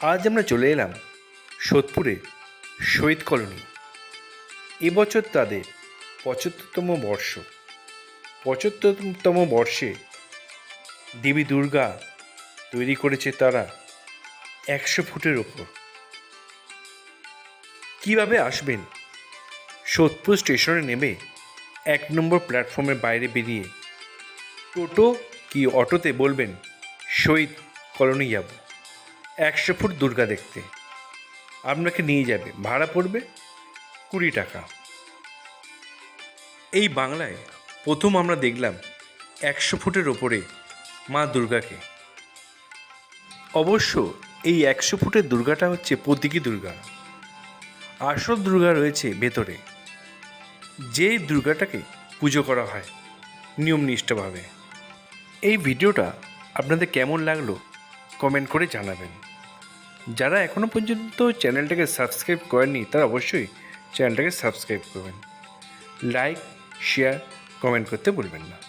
আজ আমরা চলে এলাম সোদপুরে শহীদ কলোনি। এবছর তাদের পঁচাত্তরতম বর্ষ। পঁচাত্তরতম বর্ষে দেবী দুর্গা তৈরি করেছে তারা একশো ফুটের ওপর। কীভাবে আসবেন? সোদপুর স্টেশনে নেমে এক নম্বর প্ল্যাটফর্মের বাইরে বেরিয়ে টোটো কি অটোতে বলবেন, শহীদ কলোনি যাব একশো ফুট দুর্গা দেখতে। আপনাকে নিয়ে যাবে। ভাড়া পড়বে কুড়ি টাকা। এই বাংলায় প্রথম আমরা দেখলাম একশো ফুটের ওপরে মা দুর্গাকে। অবশ্য এই একশো ফুটের দুর্গাটা হচ্ছে প্রতীকী দুর্গা। আসল দুর্গা রয়েছে ভেতরে। যে দুর্গাটাকে পুজো করা হয় নিয়মনিষ্ঠভাবে। এই ভিডিওটা আপনাদের কেমন লাগল কমেন্ট করে জানাবেন। যারা এখনও পর্যন্ত চ্যানেলটাকে সাবস্ক্রাইব করেননি, তারা অবশ্যই চ্যানেলটাকে সাবস্ক্রাইব করবেন। লাইক, শেয়ার, কমেন্ট করতে ভুলবেন না।